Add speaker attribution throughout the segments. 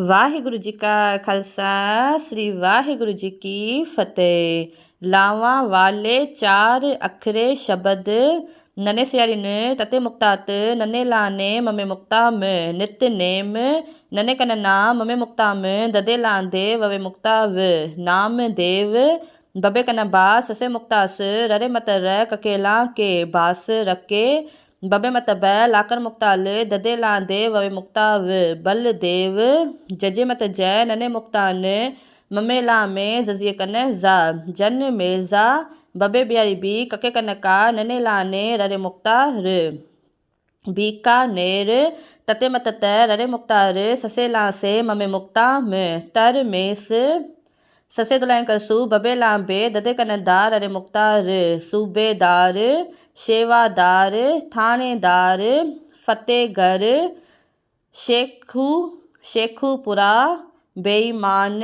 Speaker 1: ਵਾਹਿਗੁਰੂ ਜੀ ਕਾ ਖਾਲਸਾ, ਸ੍ਰੀ ਵਾਹਿਗੁਰੂ ਜੀ ਕੀ ਫਤਿਹ। ਲਾਵਾਂ ਵਾਲੇ ਚਾਰ ਅੱਖਰੇ ਸ਼ਬਦ, ਨਨੇ ਸਿਆਰੀ ਨੇ ਤਤੇ ਮੁਕਤਾਤ, ਨਨੇ ਲਾਨੇ ਮਮੇ ਮੁਕਤਾ ਮ ਨਿਤਨੇਮ ਨਨੇ ਕਨ ਨਾਮ ਮਮੇ ਮੁਕਤਾ ਮ ਦਦੇ ਲਾਂਦੇ ਵਵੇ ਮੁਕਤਾ ਵ ਨਾਮ ਦੇਵ, ਬਬੇ ਕਨ ਬਾਸ, ਸਸੇ ਮੁਕਤਾਸ, ਰਰੇ ਮਤ ਰ ਕਕੇਲਾ ਕੇ ਬਾਸ, ਰਕੇ बबेमत बै लाकन मुक्ताल ददे लांदे वबे मुक्ताव बल देव, जजे मत जय नने मुक्तान ममेला में जजिए कन जा, जन मेजा बबे बियारी बी, कके कन का, नने लाने रे मुक्ता र बीकानेर तते मत तर रे मुक्ता रे ससे ला से ममे मुक्ता में तर मेस ಸಸ್ಯದುಲಾಂಕ ಸು ಬಬೆಲಾಂಬೆ ದದೆಕನದಾರ್ अरे मुख्तार सूबेदार शेवादार थानेदार फतेहगढ़ शेखु शेखुपुरा बेईमान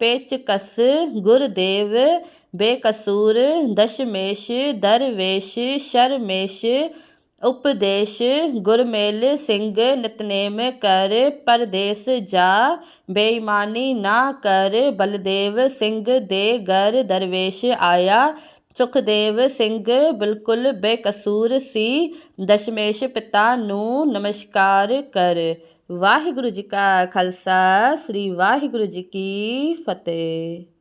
Speaker 1: पेचकस गुरुदेव बेकसूर दशमेश दरवेश शर्मेश ਉਪਦੇਸ਼ ਗੁਰਮੇਲ ਸਿੰਘ ਨਿਤਨੇਮ ਕਰ ਪਰਦੇਸ ਜਾ, ਬੇਈਮਾਨੀ ਨਾ ਕਰ ਬਲਦੇਵ ਸਿੰਘ ਦੇ ਘਰ ਦਰਵੇਸ਼ ਆਇਆ। ਸੁਖਦੇਵ ਸਿੰਘ ਬਿਲਕੁਲ ਬੇਕਸੂਰ ਸੀ, ਦਸ਼ਮੇਸ਼ ਪਿਤਾ ਨੂੰ ਨਮਸਕਾਰ ਕਰ। ਵਾਹਿਗੁਰੂ ਜੀ ਕਾ ਖਾਲਸਾ, ਸ੍ਰੀ ਵਾਹਿਗੁਰੂ ਜੀ ਕੀ ਫਤਿਹ।